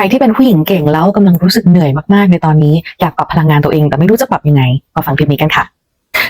รที่เป็นผู้หญิงเก่งแล้วกำลังรู้สึกเหนื่อยมากๆในตอนนี้อยากปรับพลังงานตัวเอง แต่ไม่รู้จะปรับยังไงมาฟังคลิปนี้กันค่ะ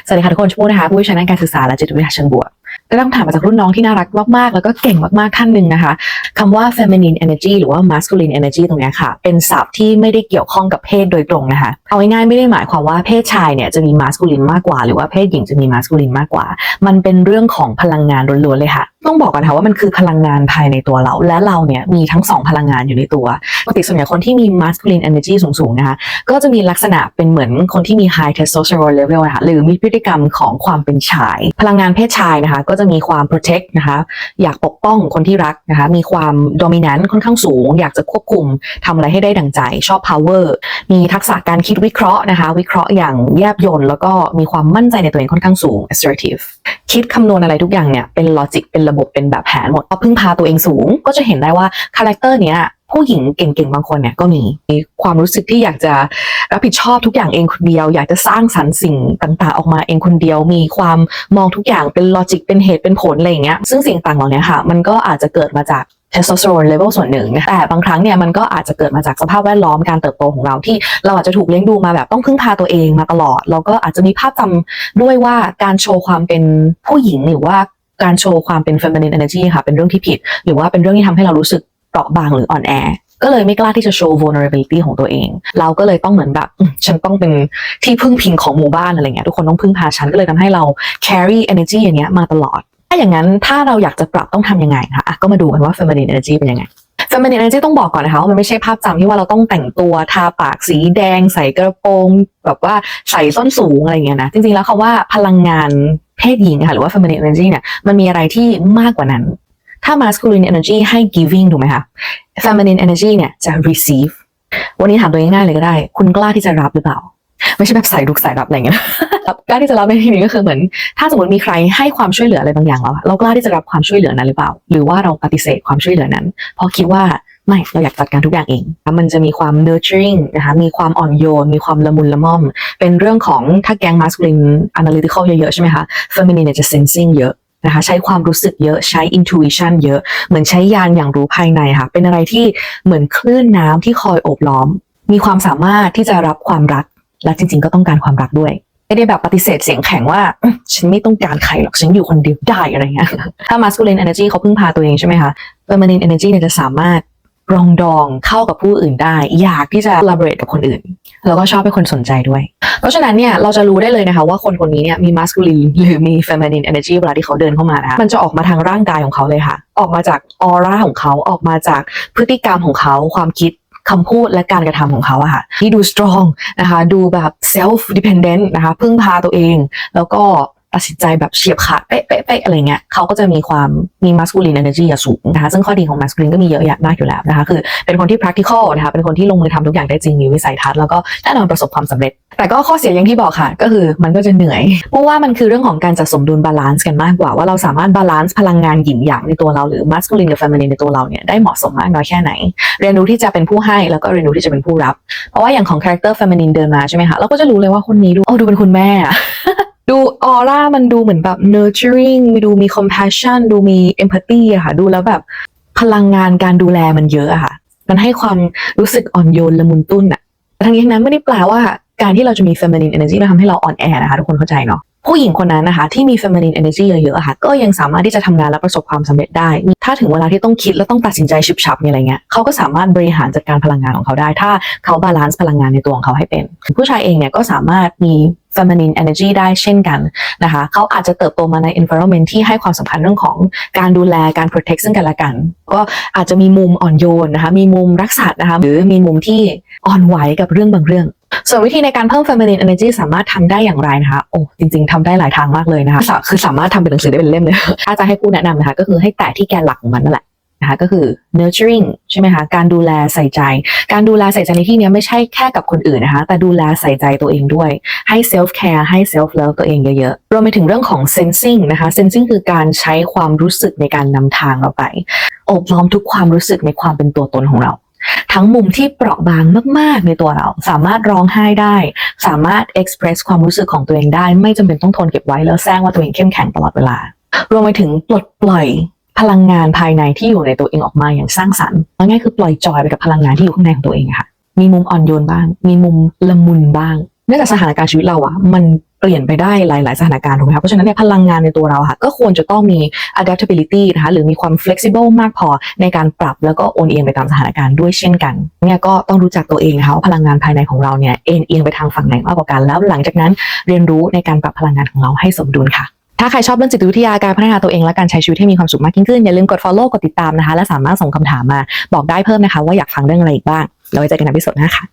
สวัสดีค่ะทุกคนชมพู่นะคะผู้วิชาด้านการศึกษาและจิตวิทยาเชิงบวกได้รับคำถามมาจากรุ่นน้องที่น่ารักมากๆ แล้วก็เก่งมากๆท่านหนึ่งนะคะคำว่า feminine energy หรือว่า masculine energy ตรงนี้ค่ะ เป็นศัพท์ที่ไม่ได้เกี่ยวข้องกับเพศโดยตรงนะคะ เอาง่ายๆไม่ได้หมายความว่าเพศชายเนี่ยจะมี masculine มากกว่า หรือว่าเพศหญิงจะมี masculine มากกว่า มันเป็นเรื่องของพลังงานล้วนๆเลยค่ะ ต้องบอกกันค่ะว่ามันคือพลังงานภายในตัวเรา และเราเนี่ยมีทั้งสองพลังงานอยู่ในตัวปกติส่วนใหญ่คนที่มี masculine energy สูงๆนะคะก็จะมีลักษณะเป็นเหมือนคนที่มี high testosterone level นะคะหรือมีพฤติกรรมของความเป็นชาย พลังงานเพศชายนะคะก็จะมีความ protect นะคะอยากปกป้องคนที่รักนะคะมีความ dominant ค่อนข้างสูง อยากจะควบคุมทำอะไรให้ได้ดังใจชอบ power มีทักษะการคิดวิเคราะห์นะคะวิเคราะห์อย่างแยบยลแล้วก็มีความมั่นใจในตัวเองค่อนข้างสูง assertive คิดคำนวณอะไรทุกอย่างเนี่ยเป็นลอจิกเป็นระบบเป็นแบบแผนหมดพอพึ่งพาตัวเองสูง ก็จะเห็นได้ว่าคาแรคเตอร์เนี้ยผู้หญิงเก่งๆบางคนเนี่ยก็มีมีความรู้สึกที่อยากจะรับผิดชอบทุกอย่างเองคนเดียว อยากจะสร้างสรรค์สิ่งต่างๆ ออกมาเองคนเดียว มีความมองทุกอย่างเป็นลอจิกเป็นเหตุเป็นผลอะไรอย่างเงี้ยซึ่งสิ่งต่างเหล่านี้ค่ะ มันก็อาจจะเกิดมาจาก เทสโทสเตอโรนเลเวลส่วนหนึ่งนะแต่บางครั้งเนี่ยมันก็อาจจะเกิดมาจากสภาพแวดล้อมการเติบโตของเราที่เราอาจจะถูกเลี้ยงดูมาแบบต้องพึ่งพาตัวเองมาตลอดแล้วก็อาจจะมีภาพจำด้วยว่าการโชว์ความเป็นผู้หญิงหรือว่าการโชว์ความเป็น feminine energy ค่ะเป็นเรื่องที่ผิด หรือว่าเป็นเรื่องที่ทำให้เรารู้สึกเปราะบางหรืออ่อนแอก็เลยไม่กล้าที่จะโชว์ vulnerability ของตัวเอง เราก็เลยต้องเหมือนแบบ ฉันต้องเป็นที่พึ่งพิงของหมู่บ้านอะไรเงี้ยทุกคนต้องพึ่งพาฉันก็เลยทำให้เรา carry energy อย่างเงี้ยมาตลอดาอย่างนั้นถ้าเราอยากจะปรับต้องทำยังไงคะะก็มาดูกันว่า feminine energy เป็นยังไง feminine energy ต้องบอกก่อนนะคะว่ามันไม่ใช่ภาพจำที่ว่าเราต้องแต่งตัวทาปากสีแดง ใส่กระโปรงแบบว่าใส่ส้นสูงอะไรอย่างเงี้ยนะจริงๆแล้วคำว่าพลังงานเพศหญิงค่ะหรือว่า feminine energy เนี่ยมันมีอะไรที่มากกว่านั้น ถ้า masculine energy ให้ giving ถูกไหมคะ feminine energy เนี่ยจะ receive วันนี้ถามตัวเองง่ายๆเลยก็ได้ คุณกล้าที่จะรับหรือเปล่า ไม่ใช่แบบใส่ลุกใส่รับอะไรเงี้ย กล้าที่จะรับในที่นี้ก็คือเหมือน ถ้าสมมติมีใครให้ความช่วยเหลืออะไรบางอย่างเราเรากล้าที่จะรับความช่วยเหลือนั้นหรือเปล่า หรือว่าเราปฏิเสธความช่วยเหลือนั้น เพราะคิดว่าไม่เราอยากจัดการทุกอย่างเอง มันจะมีความ nurturing นะคะ มีความอ่อนโยน มีความละมุนละม่อม เป็นเรื่องของถ้าแกง masculine analytical เยอะๆใช่ไหมคะ feminine จะ sensing เยอะนะคะใช้ความรู้สึกเยอะใช้ intuition เยอะ เหมือนใช้ยานอย่างรู้ภายในค่ะ เป็นอะไรที่เหมือนคลื่นน้ำที่คอยโอบล้อม มีความสามารถที่จะรับความรัก และจริง ๆ ก็ต้องการความรักด้วย ไม่ได้แบบปฏิเสธเสียงแข็งว่า ฉันไม่ต้องการใครหรอกฉันอยู่คนเดียวได้อะไรเงี้ยถ้า masculine energy เขาพึ่งพาตัวเองใช่ไหมคะ feminine energy เนี่ยจะสามารถรองดองเข้ากับผู้อื่นได้ อยากที่จะ collaborate กับคนอื่น แล้วก็ชอบให้คนสนใจด้วย เพราะฉะนั้นเนี่ยเราจะรู้ได้เลยนะคะว่าคนคนนี้เนี่ยมี masculine หรือมี feminine energy เวลาที่เขาเดินเข้ามานะคะมันจะออกมาทางร่างกายของเขาเลยค่ะ ออกมาจากออร่าของเขาออกมาจากพฤติกรรมของเขาความคิด คำพูดและการกระทำของเขาอะค่ะที่ดูสตรองนะคะ ดูแบบ self dependent นะคะ พึ่งพาตัวเอง แล้วก็ ตัดสินใจแบบเฉียบขาดเป๊ะเป๊ะเป๊ะอะไรเงี้ยเขาก็จะมีความมี masculine energy อะสูงนะคะซึ่งข้อดีของ masculine ก็มีเยอะแยะมากอยู่แล้วนะคะคือเป็นคนที่ practical นะคะเป็นคนที่ลงมือทำทุกอย่างได้จริงมีวิสัยทัศน์แล้วก็แน่นอนประสบความสำเร็จ แต่ก็ข้อเสียอย่างที่บอกค่ะ ก็คือมันก็จะเหนื่อยเพราะว่ามันคือเรื่องของการจัดสมดุลบาลานซ์กันมากกว่าว่าเราสามารถบาลานซ์พลังงานหยินหยางในตัวเราหรือ masculine กับ feminine ในตัวเราเนี่ยได้เหมาะสมมากน้อยแค่ไหน เรียนรู้ที่จะเป็นผู้ให้แล้วก็เรียนรู้ที่จะเป็นผู้รับ เพราะว่าอย่างของ character feminine เดินมาใช่ไหมคะเราก็จะรู้เลยว่าคนนี้ดูโอ้ดูเป็นคุณแม่อะ ดูออร่ามันดูเหมือนแบบ nurturing ดูมี compassion ดูมี empathy อะค่ะ ดูแล้วแบบพลังงานการดูแลมันเยอะอะค่ะ มันให้ความรู้สึกอ่อนโยนละมุนตุ้นอะแต่ทั้งนี้ทั้งนั้นไม่ได้แปลว่าการที่เราจะมี feminine energy แล้วทำให้เราอ่อนแอนะคะทุกคนเข้าใจเนาะผู้หญิงคนนั้นนะคะที่มี feminine energy เยอะๆอะค่ะ ก็ยังสามารถที่จะทำงานและประสบความสำเร็จได้ ถ้าถึงเวลาที่ต้องคิดแล้วต้องตัดสินใจฉุบฉับนี่อะไรเงี้ยเขาก็สามารถบริหารจัดการพลังงานของเขาได้ ถ้าเขาบาลานซ์พลังงานในตัวของเขาให้เป็น ผู้ชายเองเนี่ยก็สามารถมี feminine energy ได้เช่นกันนะคะเขาอาจจะเติบโตมาใน environment ที่ให้ความสำคัญเรื่องของการดูแลการ protect ซึ่งกันและกัน ก็อาจจะมีมุมอ่อนโยนนะคะมีมุมรักษานะคะหรือมีมุมที่อ่อนไหวกับเรื่องบางเรื่องส่วนวิธีในการเพิ่ม feminine energy สามารถทำได้อย่างไรนะคะ โอ้จริง ๆทำได้หลายทางมากเลยนะคะ คือสามารถทำเป็นหนังสือได้เป็นเล่มเลย ถ้าจะให้ผู้แนะนำนะคะ ก็คือให้แตะที่แกนหลักของมันนั่นแหละ นะคะก็คือ nurturing ใช่ไหมคะการดูแลใส่ใจ การดูแลใส่ใจในที่นี้ไม่ใช่แค่กับคนอื่นนะคะ แต่ดูแลใส่ใจตัวเองด้วย ให้ self care ให้ self love ตัวเองเยอะๆรวมไปถึงเรื่องของ sensing นะคะ sensing คือการใช้ความรู้สึกในการนำทางเราไปอบล้อมทุกความรู้สึกในความเป็นตัวตนของเราทั้งมุมที่เปราะบางมาก ๆ ในตัวเรา สามารถร้องไห้ได้ สามารถ express ความรู้สึกของตัวเองได้ ไม่จำเป็นต้องทนเก็บไว้แล้วแซงว่าตัวเองเข้มแข็งตลอดเวลารวมไปถึงปลดปล่อย พลังงานภายในที่อยู่ในตัวเองออกมาอย่างสร้างสรรค์ง่ายคือปล่อยจอยไปกับพลังงานที่อยู่ข้างในของตัวเองค่ะ มีมุมอ่อนโยนบ้าง มีมุมละมุนบ้างเนื่องจากสถานการณ์ชีวิตเราอะมันเปลี่ยนไปได้หลาย ๆ สถานการณ์ถูกไหมคะเพราะฉะนั้นเนี่ยพลังงานในตัวเราค่ะ ก็ควรจะต้องมี adaptability นะคะหรือมีความ flexible มากพอในการปรับแล้วก็โอนเอียงไปตามสถานการณ์ด้วยเช่นกันเนี่ยก็ต้องรู้จักตัวเองนะคะว่าพลังงานภายในของเราเนี่ยเอ็นเอียงไปทางฝั่งไหนมากกว่ากันแล้วหลังจากนั้นเรียนรู้ในการปรับพลังงานของเราให้สมดุลค่ะ ถ้าใครชอบเรื่องจิตวิทยาการพัฒนาตัวเองและการใช้ชีวิตให้มีความสุขมากยิ่งขึ้น อย่าลืมกด follow กดติดตามนะคะ และสามารถส่งคำถามมาบอกได้เพิ่มนะคะ ว่าอยากฟังเรื่องอะไรอีกบ้างเราไว้เจอกันในพิสดหน้าค่ะ